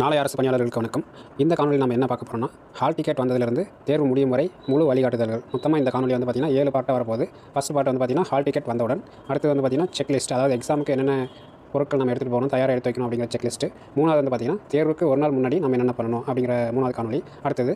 நாளை அரசு பணியாளர்களுக்கு வணக்கம். இந்த காணொலியில் நம்ம என்ன பார்க்க போகிறோம்னா ஹால் டிக்கெட் வந்ததிலிருந்து தேர்வு முடியும் வரை முழு வழிகாட்டுதல்கள். மொத்தமாக இந்த காணொலி வந்து பார்த்திங்கன்னா ஏழு பாட்டாக வரப்போகுது. ஃபஸ்ட் பாட்டு வந்து பார்த்திங்கன்னா ஹால் டிக்கெட் வந்தவுடன் அடுத்தது வந்து பார்த்திங்கன்னா செக்லிஸ்ட் அதாவது எக்ஸாமுக்கு என்னென்ன பொருட்கள் நம்ம எடுத்துகிட்டு போகணும் தயாராக எடுத்து வைக்கணும் அப்படிங்கிற செக்லிஸ்ட்டு மூணாவது வந்து பார்த்திங்கன்னா தேர்வுக்கு ஒரு நாள் முன்னாடி நம்ம என்னென்ன பண்ணணும் அப்படிங்கிற மூணாவது காணொலி அடுத்தது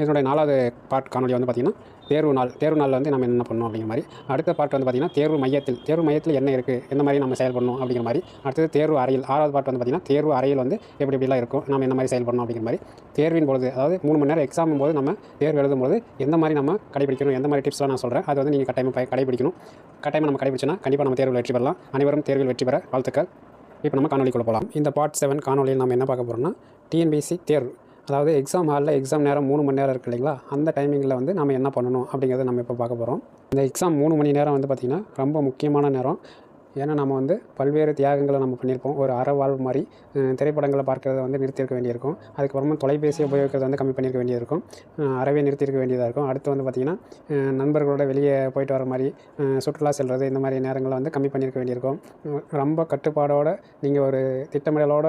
இதனுடைய நாலாவது பார்ட் காணொலி வந்து பார்த்திங்கன்னா தேர்வு நாள் தேர்வு நாளில் வந்து நம்ம என்ன பண்ணணும் அப்படிங்கிற மாதிரி. அடுத்த பார்ட் வந்து பார்த்திங்கன்னா தேர்வு மையத்தில் தேர்வு மையத்தில் என்ன இருக்குது எந்த மாதிரி நம்ம செயல்படணும் அப்படிங்கிற மாதிரி. அடுத்தது தேர்வு அறையில் ஆறாவது பார்ட் வந்து பார்த்திங்கன்னா தேர்வு அறையில் வந்து எப்படி எப்படிலாம் இருக்கும் நம்ம என்ன மாதிரி செயல்படணும் அப்படிங்கிற மாதிரி. தேர்வின் பொழுது அதாவது மூணு மணி நேரம் எக்ஸாம் போது நம்ம தேர்வு எழுதும் போது எந்த மாதிரி நம்ம கடைபிடிக்கணும் எந்த மாதிரி டிப்ஸ்லாம் நான் சொல்கிறேன் அது வந்து நீங்கள் கட்டாயமாக கடைப்பிடிக்கணும் கடைபிடிக்கணும். கட்டாயமாக நம்ம கடைபிடிச்சோன்னா கண்டிப்பாக நம்ம தேர்வில் வெற்றி பெறலாம். அனைவரும் தேர்வில் வெற்றி பெற வாழ்த்துக்கள். இப்போ நம்ம காணொலிக்குள்ள போகலாம் இந்த பார்ட் செவன் காணொலியில் நம்ம என்ன பார்க்க போகிறோம்னா டிஎன்பிசி தேர்வு. அதாவது எக்ஸாம் ஹாலில் எக்ஸாம் நேரம் மூணு மணி நேரம் இருக்கு இல்லைங்களா? அந்த டைமிங்கில் வந்து நம்ம என்ன பண்ணணும் அப்படிங்கிறத நம்ம இப்போ பார்க்க போகிறோம் இந்த எக்ஸாம் மூணு மணி நேரம் வந்து பார்த்திங்கன்னா ரொம்ப முக்கியமான நேரம். ஏன்னா நம்ம வந்து பல்வேறு தியாகங்களை நம்ம பண்ணியிருப்போம். ஒரு அறவாழ்வு மாதிரி திரைப்படங்களை பார்க்குறத வந்து நிறுத்தியிருக்க வேண்டியிருக்கும். அதுக்கப்புறமா தொலைபேசியை உபயோகிக்கிறத வந்து கம்மி பண்ணியிருக்க வேண்டியிருக்கும். அறவே நிறுத்தியிருக்க வேண்டியதாக இருக்கும். அடுத்து வந்து பார்த்திங்கன்னா நண்பர்களோட வெளியே போயிட்டு வர மாதிரி சுற்றுலா செல்வது இந்த மாதிரி நேரங்களை வந்து கம்மி பண்ணியிருக்க வேண்டியிருக்கும். ரொம்ப கட்டுப்பாடோடு நீங்கள் ஒரு திட்டமிடலோட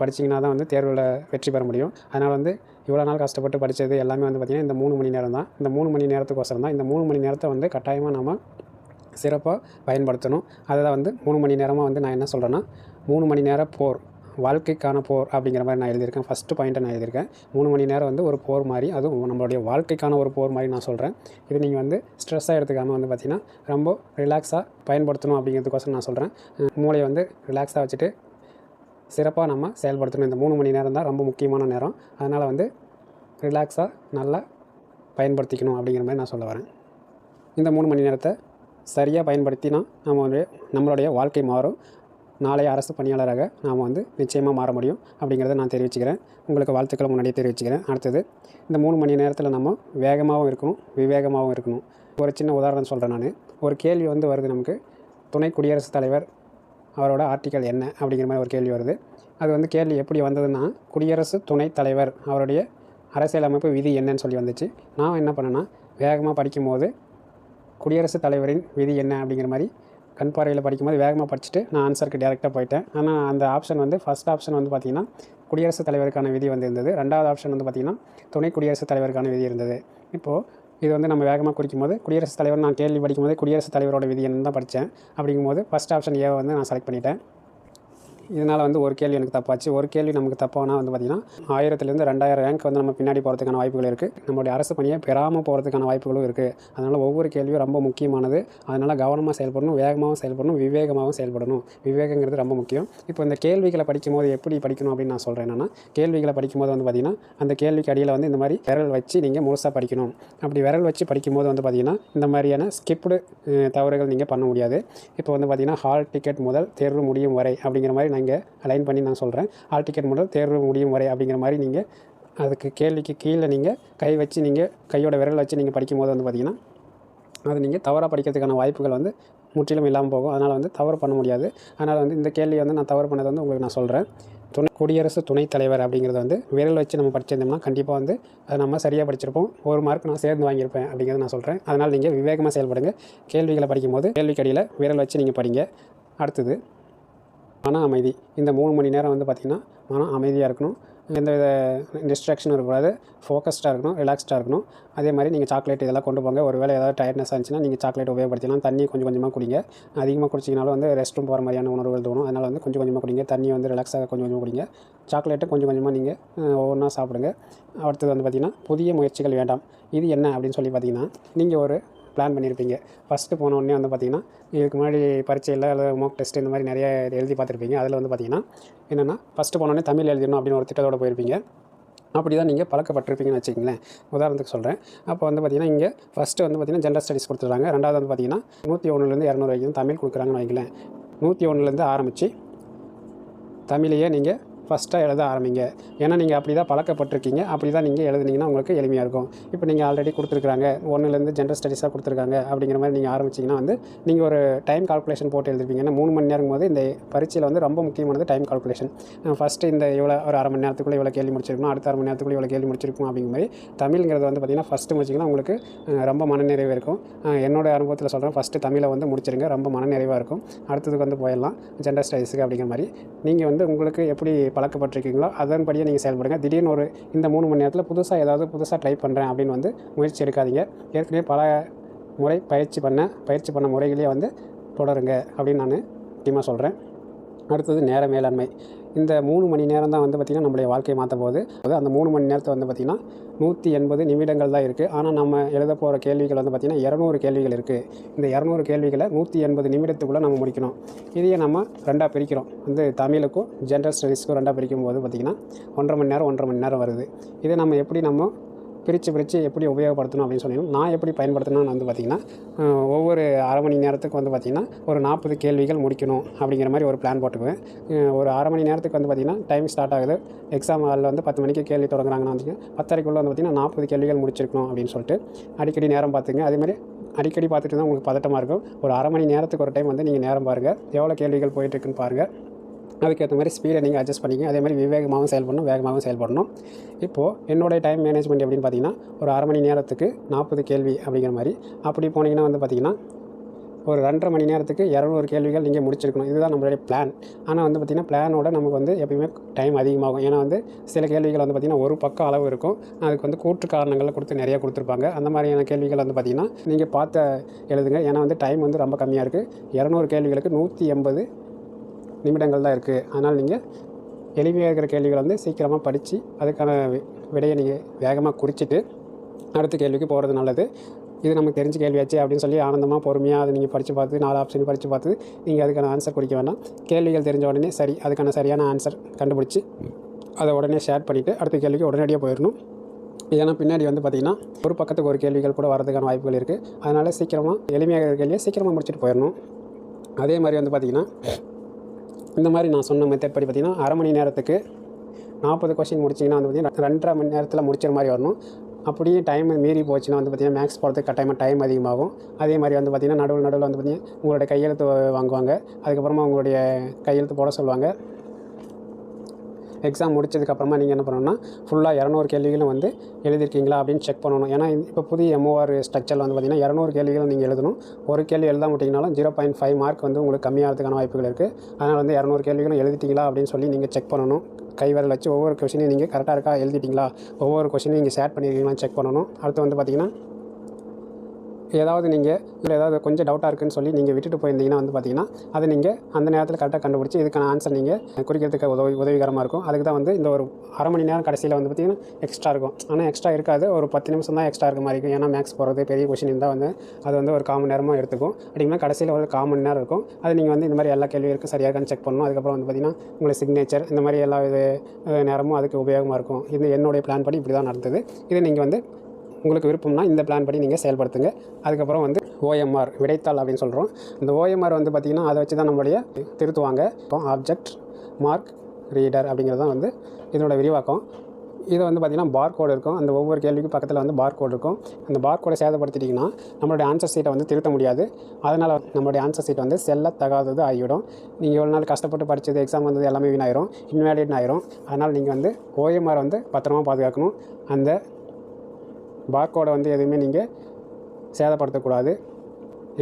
படிச்சிங்கன்னா படிச்சீங்கன்னா தான் வந்து தேர்வில் வெற்றி பெற முடியும். அதனால் வந்து இவ்வளோ நாள் கஷ்டப்பட்டு படித்தது எல்லாமே வந்து பார்த்திங்கன்னா இந்த மூணு மணி நேரம் தான் இந்த மூணு மணி நேரத்துக்கோசரம் தான். இந்த மூணு மணி நேரத்தை வந்து கட்டாயமாக நம்ம சிறப்பாக பயன்படுத்தணும். அதை வந்து மூணு மணி நேரமாக வந்து நான் என்ன சொல்கிறேன்னா மூணு மணி நேரம் போர் வாழ்க்கைக்கான போர் அப்படிங்கிற மாதிரி நான் எழுதியிருக்கேன். ஃபஸ்ட்டு பாயிண்ட்டை நான் எழுதியிருக்கேன். மூணு மணி நேரம் வந்து ஒரு போர் மாதிரி அதுவும் நம்மளுடைய வாழ்க்கைக்கான ஒரு போர் மாதிரி நான் சொல்கிறேன் இது நீங்கள் வந்து ஸ்ட்ரெஸ்ஸாக எடுத்துக்காமல் வந்து பார்த்திங்கன்னா ரொம்ப ரிலாக்ஸாக பயன்படுத்தணும் அப்படிங்கிறதுக்கோசரம் நான் சொல்கிறேன் மூளையை வந்து ரிலாக்ஸாக வச்சுட்டு சிறப்பாக நம்ம செயல்படுத்தணும். இந்த மூணு மணி நேரம் தான் ரொம்ப முக்கியமான நேரம். அதனால் வந்து ரிலாக்ஸாக நல்லா பயன்படுத்திக்கணும் அப்படிங்கிற மாதிரி நான் சொல்ல வரேன். இந்த மூணு மணி நேரத்தை சரியாக பயன்படுத்தினா நம்ம வந்து நம்மளுடைய வாழ்க்கை மாறும். நாளைய அரசு பணியாளராக நாம் வந்து நிச்சயமாக மாற முடியும் அப்படிங்கிறத நான் தெரிவிச்சுக்கிறேன். உங்களுக்கு வாழ்த்துக்களை முன்னாடியே தெரிவிச்சுக்கிறேன். அடுத்தது இந்த மூணு மணி நேரத்தில் நம்ம வேகமாகவும் இருக்கணும் விவேகமாகவும் இருக்கணும். ஒரு சின்ன உதாரணம் சொல்கிறேன் நான். ஒரு கேள்வி வந்து வருது நமக்கு. துணை குடியரசுத் தலைவர் அவரோட ஆர்டிக்கல் என்ன அப்படிங்கிற மாதிரி ஒரு கேள்வி வருது. அது வந்து கேள்வி எப்படி வந்ததுன்னா குடியரசு துணைத் தலைவர் அவருடைய அரசியலமைப்பு விதி என்னன்னு சொல்லி வந்துச்சு. நான் என்ன பண்ணேன்னா வேகமாக படிக்கும்போது குடியரசுத் தலைவரின் விதி என்ன அப்படிங்கிற மாதிரி கண் பார்வையில் படிக்கும்போது வேகமாக படிச்சுட்டு நான் ஆன்சருக்கு டேரெக்டாக போயிட்டேன். ஆனால் அந்த ஆப்ஷன் வந்து ஃபஸ்ட் ஆப்ஷன் வந்து பார்த்திங்கன்னா குடியரசுத் தலைவருக்கான விதி வந்து இருந்தது. ரெண்டாவது ஆப்ஷன் வந்து பார்த்திங்கன்னா துணை குடியரசுத் தலைவருக்கான விதி இருந்தது. இப்போது இது வந்து நம்ம வேகமாக குறிக்கும்போது குடியரசுத் தலைவர் நான் கேள்வி படிக்கும்போது குடியரசுத் தலைவரோட விதி என்னன்னு தான் படித்தேன். அப்படிங்கும்போது ஃபஸ்ட் ஆப்ஷன் ஏவை வந்து நான் செலக்ட் பண்ணிட்டேன். இதனால் வந்து ஒரு கேள்வி எனக்கு தப்பாச்சு. ஒரு கேள்வி நமக்கு தப்பானா வந்து பார்த்திங்கன்னா ஆயிரத்துலேருந்து ரெண்டாயிரம் ரேங்க் வந்து நம்ம பின்னாடி போகிறதுக்கான வாய்ப்புகள் இருக்குது நம்மளுடைய அரசு பணியை பெறாமல் போகிறதுக்கான வாய்ப்புகளும் இருக்குது அதனால் ஒவ்வொரு கேள்வியும் ரொம்ப முக்கியமானது. அதனால் கவனமாக செயல்படணும் வேகமாகவும் செயல்படணும் விவேகமாகவும் செயல்படணும். விவேகங்கிறது ரொம்ப முக்கியம். இப்போ இந்த கேள்விகளை படிக்கும்போது எப்படி படிக்கணும் அப்படின்னு நான் சொல்கிறேன் என்னென்னா கேள்விகளை படிக்கும்போது வந்து பார்த்திங்கன்னா அந்த கேள்விக்கு அடியில் வந்து இந்த மாதிரி விரல் வச்சு நீங்கள் முழுசாக படிக்கணும். அப்படி விரல் வச்சு படிக்கும்போது வந்து பார்த்திங்கன்னா இந்த மாதிரியான ஸ்கிப்டு தவறுகள் நீங்கள் பண்ண முடியாது. இப்போ வந்து பார்த்திங்கன்னா ஹால் டிக்கெட் முதல் தேர்வு முடியும் வரை அப்படிங்கிற மாதிரி நான் இங்கே அலைன் பண்ணி நான் சொல்கிறேன் ஆல் டிக்கெட் முதல் தேர்வு முடியும் வரை அப்படிங்கிற மாதிரி நீங்கள் அதுக்கு கேள்விக்கு கீழே நீங்கள் கை வச்சு நீங்கள் கையோட விரல் வச்சு நீங்கள் படிக்கும்போது வந்து பார்த்திங்கன்னா அது நீங்கள் தவறாக படிக்கிறதுக்கான வாய்ப்புகள் வந்து முற்றிலும் இல்லாமல் போகும். அதனால் வந்து தவறு பண்ண முடியாது. அதனால் வந்து இந்த கேள்வியை வந்து நான் தவறு பண்ணதை வந்து உங்களுக்கு நான் சொல்கிறேன் துணை குடியரசு துணைத் தலைவர் அப்படிங்கிறது வந்து விரல் வச்சு நம்ம படிச்சிருந்தோம்னா கண்டிப்பாக வந்து அதை நம்ம சரியாக படிச்சிருப்போம். ஒரு மார்க் நான் சேர்ந்து வாங்கியிருப்பேன் அப்படிங்கிறத நான் சொல்கிறேன் அதனால் நீங்கள் விவேகமாக செயல்படுங்க. கேள்விகளை படிக்கும்போது கேள்விக்கடியில் விரல் வச்சு நீங்கள் படிங்க. அடுத்தது மன அமைதி. இந்த மூணு மணி நேரம் வந்து பார்த்திங்கன்னா மனம் அமைதியாக இருக்கணும். எந்த வித டிஸ்ட்ராக்ஷனும் இருக்கக்கூடாது. ஃபோக்கஸ்டாக இருக்கணும். ரிலாக்ஸ்டாக இருக்கணும். அதே மாதிரி நீங்கள் சாக்லேட் இதெல்லாம் கொண்டு போங்க. ஒரு வேலை ஏதாவது டயர்ட்னஸ் ஆச்சுன்னா நீங்கள் சாக்லேட் உபயோகப்படுத்திக்கலாம். தண்ணி கொஞ்சம் கொஞ்சமாக குடிங்க. அதிகமாக குடிச்சிங்கனாலும் வந்து ரெஸ்ட் ரூம் போகிற மாதிரியான உணர்வுகள் தோணும். அதனால் வந்து கொஞ்சம் கொஞ்சமாக குடிங்க. தண்ணி வந்து ரிலாக்ஸாக கொஞ்சம் கொஞ்சமாக குடிங்க. சாக்லேட்டு கொஞ்சம் கொஞ்சமாக நீங்கள் ஒவ்வொன்றா சாப்பிடுங்க. அடுத்தது வந்து பார்த்திங்கன்னா புதிய முயற்சிகள் வேண்டாம். இது என்ன அப்படின்னு சொல்லி பார்த்தீங்கன்னா நீங்கள் ஒரு பிளான் பண்ணியிருப்பீங்க. ஃபஸ்ட்டு போன உடனே வந்து பார்த்தீங்கன்னா இதுக்கு முன்னாடி பரீட்சையில் அல்லது மோக் டெஸ்ட் இந்த மாதிரி நிறைய எழுதி பார்த்துருப்பீங்க அதில் வந்து பார்த்தீங்கன்னா என்னென்னா ஃபஸ்ட்டு போனோடனே தமிழ் எழுதணும் அப்படின்னு ஒரு திட்டத்தோட போயிருப்பீங்க. அப்படி தான் நீங்கள் பழக்கப்பட்டிருப்பீங்கன்னு வச்சுக்கங்களேன். உதாரணத்துக்கு சொல்கிறேன் அப்போ வந்து பார்த்தீங்கன்னா இங்கே ஃபஸ்ட்டு வந்து பார்த்தீங்கன்னா ஜென்ரல் ஸ்டடீஸ் கொடுத்துருக்காங்க. ரெண்டாவது வந்து பார்த்தீங்கன்னா நூற்றி ஒன்றுலேருந்து இரநூறு வரைக்கும் தமிழ் கொடுக்குறாங்கன்னு வைங்களேன். நூற்றி ஒன்றுலேருந்து ஆரம்பித்து தமிழையே நீங்கள் ஃபஸ்ட்டாக எழுத ஆரம்பிங்க. ஏன்னா நீங்கள் அப்படி தான் பழக்கப்பட்டிருக்கீங்க. அப்படி தான் நீங்கள் எழுதுனீங்கன்னா உங்களுக்கு எளிமையாக இருக்கும். இப்போ நீங்கள் ஆல்ரெடி கொடுத்துருக்காங்க ஒன்றுலேருந்து ஜென்ரல் ஸ்டடீஸாக கொடுத்துருக்காங்க. அப்படிங்கிற மாதிரி நீங்கள் ஆரம்பிச்சிங்கன்னா வந்து நீங்கள் ஒரு டைம் கால்குலேஷன் போட்டு எழுதிருப்பீங்க. ஏன்னா மூணு மணி நேரம் போது இந்த பரீட்சையில் வந்து ரொம்ப முக்கியமானது டைம் கால்குலேஷன் ஃபஸ்ட்டு இந்த இவ்வளோ ஒரு அரை மணி நேரத்துக்குள்ளே இவ்வளோ கேள்வி முடிச்சிருக்கணும். அடுத்த அரை மணி நேரத்துக்குள்ளே இவ்வளோ கேள்வி முடிச்சிருக்கும் அப்படிங்கிற மாதிரி தமிழ்ங்கிறது வந்து பார்த்திங்கன்னா ஃபஸ்ட்டு முடிச்சிங்கன்னா உங்களுக்கு ரொம்ப மனநிறைவு இருக்கும். என்னோட அனுபவத்தில் சொல்கிறேன் ஃபஸ்ட்டு தமிழை வந்து முடிச்சிருங்க. ரொம்ப மனநிறைவாக இருக்கும். அடுத்ததுக்கு வந்து போயிடலாம். ஜென்ரல் ஸ்டடீஸுக்கு அப்படிங்கிற மாதிரி. நீங்கள் வந்து உங்களுக்கு எப்படி பழக்கப்பட்டிருக்கீங்களோ அதன்படியே நீங்கள் செயல்படுங்க. திடீர்னு ஒரு இந்த மூணு மணி நேரத்தில் புதுசாக ஏதாவது புதுசாக ட்ரை பண்ணுறேன் அப்படின்னு வந்து முயற்சி எடுக்காதீங்க. ஏற்கனவே பல முறை பயிற்சி பண்ண பயிற்சி பண்ண முறைகளே வந்து தொடருங்க அப்படின்னு நான் முக்கியமாக சொல்கிறேன் அடுத்தது நேர மேலாண்மை. இந்த மூணு மணி நேரம் தான் வந்து பார்த்திங்கன்னா நம்மளுடைய வாழ்க்கையை மாற்ற போகுது. அது அந்த மூணு மணி நேரத்தை வந்து பார்த்திங்கன்னா நூற்றி எண்பது நிமிடங்கள் தான் இருக்குது ஆனால் நம்ம எழுத போகிற கேள்விகள் வந்து பார்த்திங்கன்னா இரநூறு கேள்விகள் இருக்குது இந்த இரநூறு கேள்விகளை நூற்றி எண்பது நிமிடத்துக்குள்ளே நம்ம முடிக்கணும். இதையே நம்ம ரெண்டாக பிரிக்கிறோம். வந்து தமிழுக்கும் ஜென்ரல் ஸ்டடீஸ்க்கும் ரெண்டாக பிரிக்கும் போது பார்த்திங்கன்னா ஒன்றரை மணி நேரம் ஒன்றரை மணி நேரம் வருது. இதை நம்ம எப்படி நம்ம பிரித்து பிரித்து எப்படி உபயோகப்படுத்தணும் அப்படின்னு சொன்னீங்கன்னா நான் எப்படி பயன்படுத்தணும்னு வந்து பார்த்திங்கன்னா ஒவ்வொரு அரை மணி நேரத்துக்கு வந்து பார்த்திங்கன்னா ஒரு நாற்பது கேள்விகள் முடிக்கணும் அப்படிங்கிற மாதிரி ஒரு பிளான் போட்டுக்குவேன் ஒரு அரை மணி நேரத்துக்கு வந்து பார்த்திங்கன்னா டைம் ஸ்டார்ட் ஆகுது. எக்ஸாம் ஹாலில் வந்து பத்து மணிக்கு கேள்வி தொடங்குறாங்கன்னா வந்து பத்தரைக்குள்ளே வந்து பார்த்திங்கன்னா நாற்பது கேள்விகள் முடிச்சிருக்கணும் அப்படின்னு சொல்லிட்டு அடிக்கடி நேரம் பார்த்துங்க அதேமாதிரி அடிக்கடி பார்த்துட்டு தான் உங்களுக்கு பதட்டமாக இருக்கும். ஒரு அரை மணி நேரத்துக்கு ஒரு டைம் வந்து நீங்கள் நேரம் பாருங்கள் எவ்வளோ கேள்விகள் போயிட்டுருக்குன்னு பாருங்கள் அதுக்கேற்ற மாதிரி ஸ்பீடை நீங்கள் அட்ஜஸ்ட் பண்ணிங்க அதே மாதிரி விவேகமாகவும் செயல்படணும் வேகமாகவும் செயல்படணும். இப்போது என்னுடைய டைம் மேனேஜ்மெண்ட் எப்படின்னு பார்த்தீங்கன்னா ஒரு அரை மணி நேரத்துக்கு நாற்பது கேள்வி அப்படிங்கிற மாதிரி. அப்படி போனீங்கன்னா வந்து பார்த்திங்கன்னா ஒரு ரெண்டரை மணி நேரத்துக்கு இரநூறு கேள்விகள் நீங்கள் முடிச்சிருக்கணும். இதுதான் நம்மளுடைய பிளான் ஆனால் வந்து பார்த்திங்கன்னா பிளானோட நமக்கு வந்து எப்பயுமே டைம் அதிகமாகும். ஏன்னா வந்து சில கேள்விகள் வந்து பார்த்திங்கன்னா ஒரு பக்கம் அளவு இருக்கும். அதுக்கு வந்து கூற்று காரணங்களை கொடுத்து நிறையா கொடுத்துருப்பாங்க. அந்த மாதிரியான கேள்விகள் வந்து பார்த்திங்கன்னா நீங்கள் பார்த்து எழுதுங்க. ஏன்னா வந்து டைம் வந்து ரொம்ப கம்மியாக இருக்குது இரநூறு கேள்விகளுக்கு நூற்றி எண்பது நிமிடங்கள் தான் இருக்குது அதனால் நீங்கள் எளிமையாக இருக்கிற கேள்விகளை வந்து சீக்கிரமாக படித்து அதுக்கான விடையை நீங்கள் வேகமாக குறிச்சிட்டு அடுத்த கேள்விக்கு போகிறது நல்லது. இது நமக்கு தெரிஞ்ச கேள்வியாச்சு அப்படின்னு சொல்லி ஆனந்தமாக பொறுமையாக அதை நீங்கள் படித்து பார்த்து நாலு ஆப்ஷன் படித்து பார்த்து நீங்கள் அதுக்கான ஆன்சர் குறிக்க வேண்டாம். கேள்விகள் தெரிஞ்ச உடனே சரி அதுக்கான சரியான ஆன்சர் கண்டுபிடிச்சி அதை உடனே ஷேர் பண்ணிவிட்டு அடுத்த கேள்விக்கு உடனடியாக போயிடணும். ஏன்னா பின்னாடி வந்து பார்த்திங்கன்னா ஒரு பக்கத்துக்கு ஒரு கேள்விகள் கூட வரதுக்கான வாய்ப்புகள் இருக்குது அதனால் சீக்கிரமாக எளிமையாக இருக்கிற கேள்வியை சீக்கிரமாக முடிச்சுட்டு போயிடணும். அதே மாதிரி வந்து பார்த்திங்கன்னா இந்த மாதிரி நான் சொன்ன மெத்தட் படி பார்த்திங்கன்னா அரை மணி நேரத்துக்கு நாற்பது கொஸ்டின் முடிச்சிங்கன்னா வந்து பார்த்திங்கன்னா ரெண்டரை மணி நேரத்தில் முடிச்சிற மாதிரி வரணும். அப்படியே டைம் மீறி போச்சுன்னா வந்து பார்த்திங்கன்னா மேக்ஸ் போகிறதுக்கு கட்டாயமாக டைம் அதிகமாகும். அதே மாதிரி வந்து பார்த்திங்கன்னா நடுவில் நடுவில் வந்து பார்த்திங்கன்னா உங்களுடைய கையெழுத்து வாங்குவாங்க. அதுக்கப்புறமா உங்களுடைய கையெழுத்து போட சொல்லுவாங்க. எக்ஸாம் முடிச்சதுக்கப்புறமா நீங்கள் என்ன பண்ணணும்னா ஃபுல்லாக இரநூறு கேள்விகளும் வந்து எழுதிருக்கீங்களா அப்படின்னு செக் பண்ணணும். ஏன்னா இப்போ புதிய எம்ஓஆர் ஸ்ட்ரக்சரில் வந்து பார்த்திங்கன்னா இரநூறு கேள்விகளும் நீங்கள் எழுதணும். ஒரு கேள்வி எழுத விட்டிங்கனாலும் ஜீரோ பாயிண்ட் ஃபைவ் மார்க் வந்து உங்களுக்கு கம்மியாகிறதுக்கான வாய்ப்புகள் இருக்குது அதனால் வந்து இரநூறு கேள்விகளும் எழுதிட்டீங்களா அப்படின்னு சொல்லி நீங்கள் செக் பண்ணணும். கை விரல் வச்சு ஒவ்வொரு கொஷினையும் நீங்கள் கரெக்டாக இருக்கா எழுதிட்டீங்களா? ஒவ்வொரு கொஷினையும் நீங்கள் ஷேர் பண்ணியிருக்கீங்களான்னு செக் பண்ணணும். அடுத்து வந்து பார்த்திங்கன்னா ஏதாவது நீங்கள் இல்லை ஏதாவது கொஞ்சம் டவுட்டாக இருக்குன்னு சொல்லி நீங்கள் விட்டுட்டு போயிருந்தீங்கன்னா வந்து பார்த்தீங்கன்னா அதை நீங்கள் அந்த நேரத்தில் கரெக்டாக கண்டுபிடிச்சி இதுக்கான ஆன்சர் நீங்கள் குறிக்கிறதுக்கு உதவி உதவிகரமாக இருக்கும். அதுக்கு தான் வந்து இந்த ஒரு அரை மணி நேரம் கடைசியில் வந்து பார்த்திங்கன்னா எக்ஸ்ட்ரா இருக்கும். ஆனால் எக்ஸ்ட்ரா இருக்காது. ஒரு பத்து நிமிஷம் தான் எக்ஸ்ட்ரா இருக்க மாதிரி இருக்கும். ஏன்னா மேக்ஸ் போகிறது பெரிய கொஷின் இருந்தால் வந்து அது வந்து ஒரு காமன் நேரமாக எடுத்துக்கும். அப்படிங்கன்னா கடைசியில் ஒரு காமன் நேரம் இருக்கும். அது நீங்கள் வந்து இந்த மாதிரி எல்லா கேள்வி இருக்குது சரியாக இருக்கான்னு செக் பண்ணணும். அதுக்கப்புறம் வந்து பார்த்திங்கன்னா உங்களை சிக்னேச்சர் இந்த மாதிரி எல்லா இது நேரமும் அதுக்கு உபயோகமாக இருக்கும். இது என்னுடைய பிளான் படி இப்படி தான் நடந்தது. இது நீங்கள் வந்து உங்களுக்கு விருப்பம்னா இந்த பிளான் படி நீங்கள் செயல்படுத்துங்க. அதுக்கப்புறம் வந்து ஓஎம்ஆர் விடைத்தாள் அப்படின்னு சொல்கிறோம் இந்த ஓஎம்ஆர் வந்து பார்த்திங்கன்னா அதை வச்சு தான் நம்மளுடைய திருத்துவாங்க. இப்போ ஆப்ஜெக்ட் மார்க் ரீடர் அப்படிங்கிறது தான் வந்து இதனோட விரிவாக்கம். இது வந்து பார்த்திங்கன்னா பார் கோடு இருக்கும். அந்த ஒவ்வொரு கேள்விக்கும் பக்கத்தில் வந்து பார் கோடு இருக்கும். அந்த பார் கோடை சேதப்படுத்திட்டிங்கன்னா நம்மளுடைய ஆன்சர் சீட்டை வந்து திருத்த முடியாது. அதனால் நம்மளுடைய ஆன்சர் சீட் வந்து செல்லத்தகாதது ஆகிவிடும். நீங்கள் இவ்வளோ நாள் கஷ்டப்பட்டு படித்தது எக்ஸாம் வந்தது எல்லாமே வீணாயிரும். இன்வேலிட் ஆயிரும் அதனால் நீங்கள் வந்து ஓஎம்ஆர் வந்து பத்திரமா பாதுகாக்கணும். அந்த பார்கோடை வந்து எதுவுமே நீங்கள் சேதப்படுத்தக்கூடாது.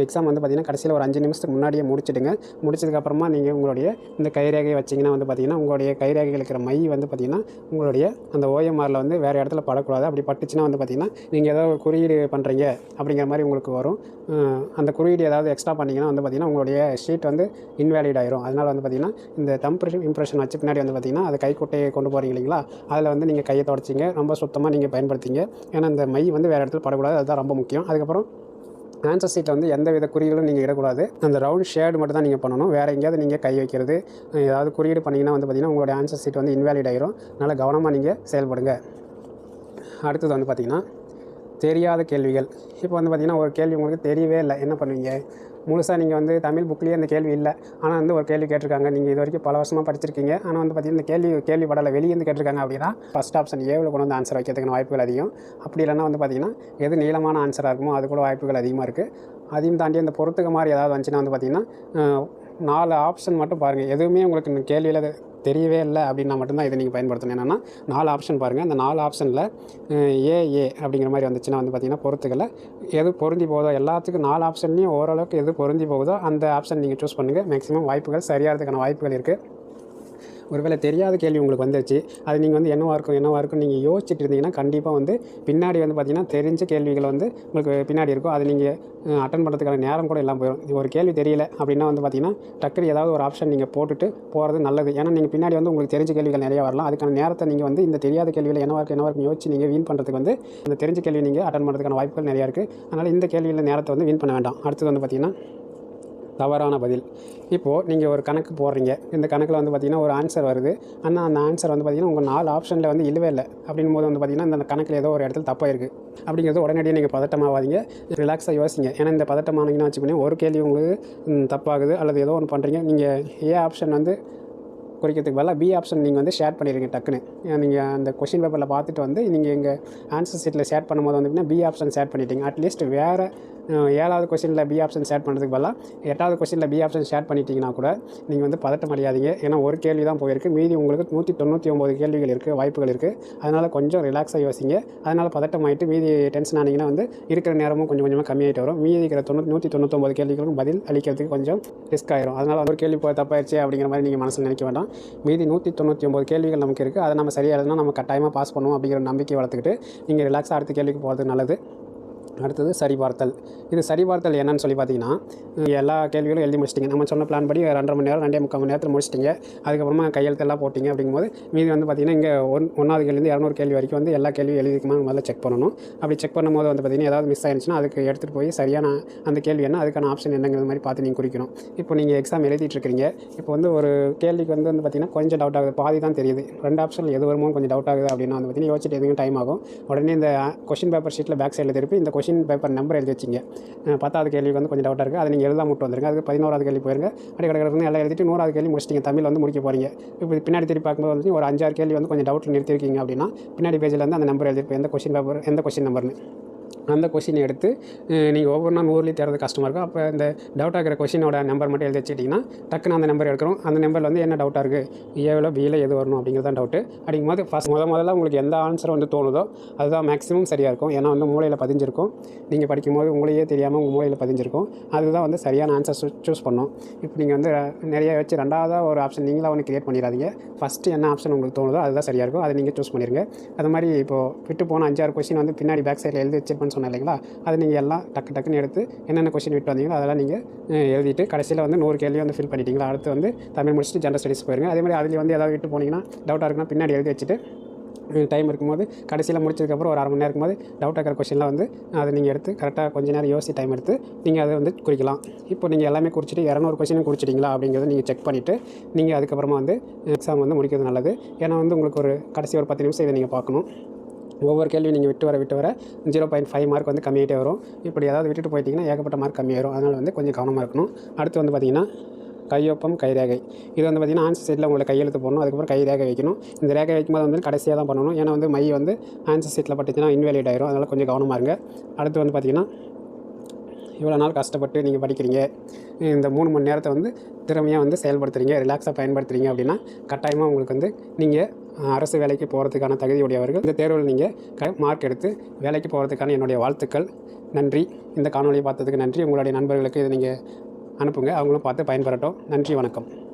எக்ஸாம் வந்து பார்த்திங்கன்னா கடைசியில் ஒரு அஞ்சு நிமிஷத்துக்கு முன்னாடியே முடிச்சிடுங்க. முடிச்சதுக்கப்புறமா நீங்கள் உங்களுடைய இந்த கைரேகையை வச்சிங்கன்னா வந்து பார்த்திங்கன்னா உங்களுடைய கைரேகையில் இருக்கிற மை வந்து பார்த்திங்கன்னா உங்களுடைய அந்த ஓஎம்ஆரில் வந்து வேறு இடத்துல படக்கூடாது. அப்படி பட்டுச்சுன்னா வந்து பார்த்திங்கன்னா நீங்கள் ஏதோ ஒரு குறியீடு பண்ணுறீங்க அப்படிங்கிற மாதிரி உங்களுக்கு வரும். அந்த குறியீடு ஏதாவது எக்ஸ்ட்ரா பண்ணிங்கன்னா வந்து பார்த்திங்கன்னா உங்களுடைய ஷீட் வந்து இன்வேலிட் ஆயிரும். அதனால் வந்து பார்த்திங்கன்னா இந்த தம்ப் இம்ப்ரெஷன் வச்சு பின்னாடி வந்து பார்த்திங்கன்னா அதை கைக்குட்டையை கொண்டு போகிறீங்க இல்லைங்களா? அதில் வந்து நீங்கள் கையை தொடச்சிங்க. ரொம்ப சுத்தமாக நீங்கள் பயன்படுத்திங்க. ஏன்னா இந்த மை வந்து வேறு இடத்துல படக்கூடாது. அதுதான் ரொம்ப முக்கியம். அதுக்கப்புறம் ஆன்சர் சீட்டில் வந்து எந்த வித குறியீடும் நீங்கள் இடக்கூடாது. அந்த ரவுண்ட் ஷேடு மட்டும் தான் நீங்கள் பண்ணணும். வேறு எங்கேயாவது நீங்கள் கை வைக்கிறது ஏதாவது குறியீடு பண்ணிங்கன்னா வந்து பார்த்திங்கன்னா உங்களோட ஆன்சர் சீட் வந்து இன்வேலிட் ஆகிரும் அதனால் கவனமாக நீங்கள் செயல்படுங்க. அடுத்தது வந்து பார்த்திங்கன்னா தெரியாத கேள்விகள். இப்போ வந்து பார்த்திங்கன்னா ஒரு கேள்வி உங்களுக்கு தெரியவே இல்லை. என்ன பண்ணுவீங்க? முழுசாக நீங்கள் வந்து தமிழ் புக்லேயே அந்த கேள்வி இல்லை. ஆனால் வந்து ஒரு கேள்வி கேட்டிருக்காங்க. நீங்கள் இது வரைக்கும் பல வருஷமாக படிச்சிருக்கீங்க. ஆனால் வந்து பார்த்தீங்கன்னா இந்த கேள்வி கேள்விப்படலை வெளியே இருந்து கேட்டிருக்காங்க அப்படின்னா ஃபஸ்ட் ஆப்ஷன் ஏவில் கொண்டு வந்து ஆன்சர் வைக்கிறதுக்கான வாய்ப்புகள் அதிகம். அப்படி இல்லைன்னா வந்து பார்த்தீங்கன்னா எது நீளமான ஆன்சராக இருக்குமோ அது கூட வாய்ப்புகள் அதிகமாக இருக்குது அதையும் தாண்டி அந்த பொறுத்துக்க மாதிரி ஏதாவது வந்துச்சுன்னா வந்து பார்த்திங்கன்னா நாலு ஆப்ஷன் மட்டும் பாருங்கள் எதுவுமே உங்களுக்கு கேள்வியில் தெரியவே இல்லை அப்படின்னா மட்டும்தான் இதை நீங்கள் பயன்படுத்தணும். என்னென்னா நாலு ஆப்ஷன் பாருங்கள் அந்த நாலு ஆப்ஷனில் ஏஏ அப்படிங்கிற மாதிரி வந்துச்சுன்னா வந்து பார்த்தீங்கன்னா பொறுத்துக்கல எது பொருந்தி போகுதோ எல்லாத்துக்கும் நாலு ஆப்ஷன்லேயும் ஓரளவுக்கு எது பொருந்தி போகுதோ அந்த ஆப்ஷன் நீங்கள் சூஸ் பண்ணுங்கள் மேக்ஸிமம் வாய்ப்புகள் சரியாகிறதுக்கான வாய்ப்புகள் இருக்குது ஒருவேளை தெரியாத கேள்வி உங்களுக்கு வந்துருச்சு அது நீங்கள் வந்து என்னவாக இருக்கும் என்னவாக இருக்கும் நீங்கள் யோசிச்சுட்டு இருந்தீங்கன்னா கண்டிப்பாக வந்து பின்னாடி வந்து பார்த்தீங்கன்னா தெரிஞ்ச கேள்விகள் வந்து உங்களுக்கு பின்னாடி இருக்கும். அது நீங்கள் அட்டன் பண்ணுறதுக்கான நேரம் கூட இல்லாமல் போயிடும் ஒரு கேள்வி தெரியல அப்படின்னா வந்து பார்த்தீங்கன்னா டக்குனு ஏதாவது ஒரு ஆப்ஷன் நீங்கள் போட்டுட்டு போகிறது நல்லது. ஏன்னா நீங்கள் பின்னாடி வந்து உங்களுக்கு தெரிஞ்ச கேள்விகள் நிறைய வரலாம். அதுக்கான நேரத்தை நீங்கள் வந்து இந்த தெரியாத கேள்வியில் என்னவா இருக்கும் என்னவாக இருக்கும் யோசிச்சு நீங்கள் வீண் பண்ணுறதுக்கு வந்து இந்த தெரிஞ்ச கேள்வி நீங்கள் அட்டன் பண்ணுறதுக்கான வாய்ப்புகள் நிறையா இருக்குது அதனால் இந்த கேள்வியில் நேரத்தை வந்து வீண் பண்ண வேண்டாம். அடுத்தது வந்து பார்த்தீங்கன்னா தவறான பதில். இப்போது நீங்கள் ஒரு கணக்கு போடுறீங்க. இந்த கணக்கில் வந்து பார்த்தீங்கன்னா ஒரு ஆன்சர் வருது. ஆனால் அந்த ஆன்சர் வந்து பார்த்தீங்கன்னா உங்கள் நாலு ஆப்ஷனில் வந்து இல்லவே இல்லை. அப்படின் போது வந்து பார்த்தீங்கன்னா இந்த கணக்கில் ஏதோ ஒரு இடத்துல தப்பாக இருக்குது அப்படிங்கிறது உடனடியாக நீங்கள் பதட்டமாகாதீங்க ரிலாக்ஸாக யோசிங்க. ஏன்னா இந்த பதட்டமானீங்கன்னா வச்சுக்கோங்க ஒரு கேள்வி உங்களுக்கு தப்பாகுது அல்லது ஏதோ ஒன்று பண்ணுறீங்க நீங்கள் ஏ ஆப்ஷன் வந்து குறிக்கிறதுக்கு பதிலாக பி ஆப்ஷன் நீங்கள் வந்து ஷேர் பண்ணிடுங்க டக்குன்னு. நீங்கள் அந்த கொஷின் பேப்பரில் பார்த்துட்டு வந்து நீங்கள் எங்கள் ஆன்சர் சீட்டில் ஷேர் பண்ணும்போது வந்து பி ஆப்ஷன் ஷேர் பண்ணிட்டீங்க. அட்லீஸ்ட் வேறு ஏழாவது கொஷினில் பி ஆப்ஷன் ஷேர் பண்ணுறதுக்கு பதிலாக எட்டாவது கொஷினில் பி ஆப்ஷன் ஷேர் பண்ணிட்டீங்கன்னா கூட நீங்கள் வந்து பதட்டம் அடையாதீங்க. ஏன்னா ஒரு கேள்வி தான் போயிருக்கு. மீதி உங்களுக்கு நூற்றி தொண்ணூற்றி ஒம்பது கேள்விகள் இருக்குது வாய்ப்புகள் இருக்குது அதனால் கொஞ்சம் ரிலாக்ஸாக யோசிங்க. அதனால் பதட்டம் ஆகிட்டு மீதி டென்ஷன் ஆனீங்கன்னா வந்து இருக்கிற நேரமும் கொஞ்சம் கொஞ்சமாக கம்மியாகிட்டு வரும். மீதி இருக்கிற தொண்ணூற்றி நூற்றி தொண்ணூத்தொம்பது கேள்விகளுக்கும் பதில் அளிக்கிறதுக்கு கொஞ்சம் ரிஸ்க் ஆயிரும். அதனால் ஒரு கேள்வி போய் தப்பாயிருச்சு அப்படிங்கிற மாதிரி நீங்கள் மனசில் நினைக்க வேண்டாம். மீதி நூற்றி தொண்ணூற்றி ஒம்பது கேள்விகள் நமக்கு இருக்குது அதை நம்ம சரியாக எழுதுனா நம்ம கட்டாயமாக பாஸ் பண்ணுவோம் அப்படிங்கிற நம்பிக்கை வளர்த்துக்கிட்டு நீங்கள் ரிலாக்ஸாக அடுத்த கேள்விக்கு போகிறது நல்லது. அடுத்தது சரிபார்த்தல். இது சரிபார்த்தல் என்னன்னு சொல்லி பார்த்தீங்கன்னா எல்லா கேள்விகளும் எழுதி முடிச்சிட்டிங்க. நம்ம சொன்ன பிளான் படி ரெண்டரை மணி நேரம் ரெண்டே முக்கால் மணி நேரத்தில் முடிச்சிட்டிங்க. அதுக்கப்புறமா கையெழுத்தெல்லாம் போட்டிங்க அப்படிங்கும்போது மீதி வந்து பார்த்தீங்கன்னா இங்கே ஒன் ஒன்றாவது கேள்விலேருந்து இரநூறு கேள்வி வரைக்கும் வந்து எல்லா கேள்வியும் எழுதிக்குமா முதல்ல செக் பண்ணணும். அப்படி செக் பண்ணும்போது வந்து பார்த்தீங்கன்னா ஏதாவது மிஸ் ஆயிடுச்சுன்னா அதுக்கு எடுத்துகிட்டு போய் சரியான அந்த கேள்வி என்ன அதுக்கான ஆப்ஷன் என்னங்கிறது மாதிரி பார்த்து நீங்கள் குறிக்கணும். இப்போ நீங்கள் எக்ஸாம் எழுதிட்டுருக்கிறீங்க இப்போ வந்து ஒரு கேள்விக்கு வந்து வந்து பார்த்தீங்கன்னா கொஞ்சம் டவுட் ஆகுது. பாதி தான் தெரியுது. ரெண்டு ஆப்ஷன் எது வருமோ கொஞ்சம் டவுட் ஆகுது அப்படின்னா வந்து பார்த்தீங்கன்னா யோசிச்சுட்டு எதுவும் டைம் ஆகும். உடனே இந்த கொஷின் பேப்பர் ஷீட்டில் பேக் சைடில் திருப்பி இந்த கொஷின் பேப்பர் நம்பர் எழுதி வச்சிங்க. பத்தாவது கேள்விக்கு வந்து கொஞ்சம் டவுட்டாக இருக்குது அதை நீங்கள் எழுதாம விட்டு வந்துருங்க. அதுக்கு பதினோராவது கேள்வி போயிருங்க. அப்படி கிடக்கிறது எல்லாம் எழுதிட்டு நூறாவது கேள்வி முடிச்சிட்டிங்க தமிழ் வந்து முடிக்க போகிறீங்க இப்போ பின்னாடி திருப்பி பார்க்கும்போது வந்து ஒரு அஞ்சாறு கேள்வி வந்து கொஞ்சம் டவுட்டில் நிறுத்திருக்கீங்க அப்படின்னா பின்னாடி பேஜில் வந்து அந்த நம்பர் எழுதிருப்பேன் எந்த கொஷின் பேப்பர் எந்த கொஷின் நம்பர்னு அந்த கொஷினை எடுத்து நீங்கள் ஒவ்வொரு நாள் ஊர்லேயும் தேர்றது கஷ்டமாக இருக்கும். அப்போ இந்த டவுட்டாக இருக்கிற கொஷினோட நம்பர் மட்டும் எழுதி வச்சுட்டிங்கன்னா டக்குன்னு அந்த நம்பர் எடுக்கிறோம். அந்த நம்பரில் வந்து என்ன டவுட்டாக இருக்குது ஏவில் பியில் எது வரணும் அப்படிங்கிறது தான் டவுட்டு அப்படிங்கும்போது ஃபஸ்ட் முத முதல்ல உங்களுக்கு எந்த ஆன்சர் வந்து தோணுதோ அதுதான் மேக்ஸிமம் சரியாக இருக்கும். ஏன்னா வந்து மூளையில் பதிஞ்சிருக்கும். நீங்கள் படிக்கும்போது உங்களையே தெரியாமல் உங்கள் மூளையில் பதிஞ்சிருக்கும். அதுதான் வந்து சரியான ஆன்சர் சூஸ் பண்ணோம். இப்போ நீங்கள் வந்து நிறைய வச்சு ரெண்டாவதாக ஒரு ஆப்ஷன் நீங்களாக ஒன்று கிரியேட் பண்ணிடாதீங்க. ஃபஸ்ட்டு என்ன ஆப்ஷன் உங்களுக்கு தோணுதோ அதுதான் சரியாக இருக்கும். அதை நீங்கள் சூஸ் பண்ணிடுங்க அது மாதிரி இப்போது விட்டு போன அஞ்சாறு கொஷின் வந்து பின்னாடி பேக் சைடில் எழுதி வச்சிருப்பேன்னு சொன்னேன் இல்லைங்களா? அதை நீங்கள் எல்லாம் டக்கு டக்குன்னு எடுத்து என்னென்ன கொஷின் விட்டு வந்தீங்களோ அதெல்லாம் நீங்கள் எழுதிட்டு கடைசியில் வந்து நூறு கேள்வி வந்து ஃபில் பண்ணிட்டீங்களா? அடுத்து வந்து தமிழ் முடிச்சுட்டு ஜென்ரல் ஸ்டடிஸ் போயிருங்க. அதே மாதிரி அதில் வந்து ஏதாவது விட்டு போனீங்கன்னா டவுட்டாக இருக்குன்னா பின்னாடி எழுதி வச்சுட்டு டைம் இருக்கும்போது கடைசியில் முடிச்சதுக்கப்புறம் ஒரு அரை மணி நேரம் இருக்கும்போது டவுட் இருக்கிற கொஷின்லாம் வந்து அதை நீங்கள் எடுத்து கரெக்டாக கொஞ்சம் நேரம் யோசி டைம் எடுத்து நீங்கள் அதை வந்து குறிக்கலாம். இப்போ நீங்கள் எல்லாமே குறிச்சிட்டு இரநூறு கொஷினும் குறிச்சிட்டிங்களா அப்படிங்கிறத நீங்கள் செக் பண்ணிவிட்டு நீங்கள் அதுக்கப்புறமா வந்து எக்ஸாம் வந்து முடிக்கிறது நல்லது. ஏன்னா வந்து உங்களுக்கு ஒரு கடைசி ஒரு பத்து நிமிஷம் இதை நீங்கள் பார்க்கணும். ஒவ்வொரு கேள்வி நீங்கள் விட்டு வர விட்டு வர ஜீரோ பாயிண்ட் ஃபைவ் மார்க் வந்து கம்மியாகிட்டே வரும். இப்படி ஏதாவது விட்டுட்டு போயிட்டிங்கன்னா ஏகப்பட்ட மார்க் கம்மியாயிரும். அதனால் வந்து கொஞ்சம் கவனமாக இருக்கணும். அடுத்து வந்து பார்த்திங்கன்னா கையொப்பம் கைரேகை. இது வந்து பார்த்திங்கன்னா ஆன்சர் சீட்டில் உங்களை கையெழுத்து போடணும். அதுக்கப்புறம் கை ரேகை வைக்கணும். இந்த ரேகை வைக்கும்போது வந்து கடைசியாக தான் பண்ணணும். ஏன்னா வந்து மை வந்து ஆன்சர் சீட்டில் பட்டுச்சுன்னா இன்வேலிட் ஆயிரும். அதனால் கொஞ்சம் கவனமாக இருங்க. அடுத்து வந்து பார்த்திங்கன்னா இவ்வளோ நாள் கஷ்டப்பட்டு நீங்கள் படிக்கிறீங்க இந்த மூணு மணி நேரத்தை வந்து திறமையாக வந்து செயல்படுத்துறீங்க ரிலாக்ஸாக பயன்படுத்துகிறீங்க அப்படின்னா கட்டாயமாக உங்களுக்கு வந்து நீங்கள் அரசு வேலைக்கு போகிறதுக்கான தகுதியுடையவர்கள் இந்த தேர்வில் நீங்கள் க மார்க் எடுத்து வேலைக்கு போகிறதுக்கான என்னுடைய வாழ்த்துக்கள். நன்றி. இந்த காணொலியை பார்த்ததுக்கு நன்றி. உங்களுடைய நண்பர்களுக்கு இதை நீங்கள் அனுப்புங்க. அவங்களும் பார்த்து பயன்பெறட்டும். நன்றி வணக்கம்.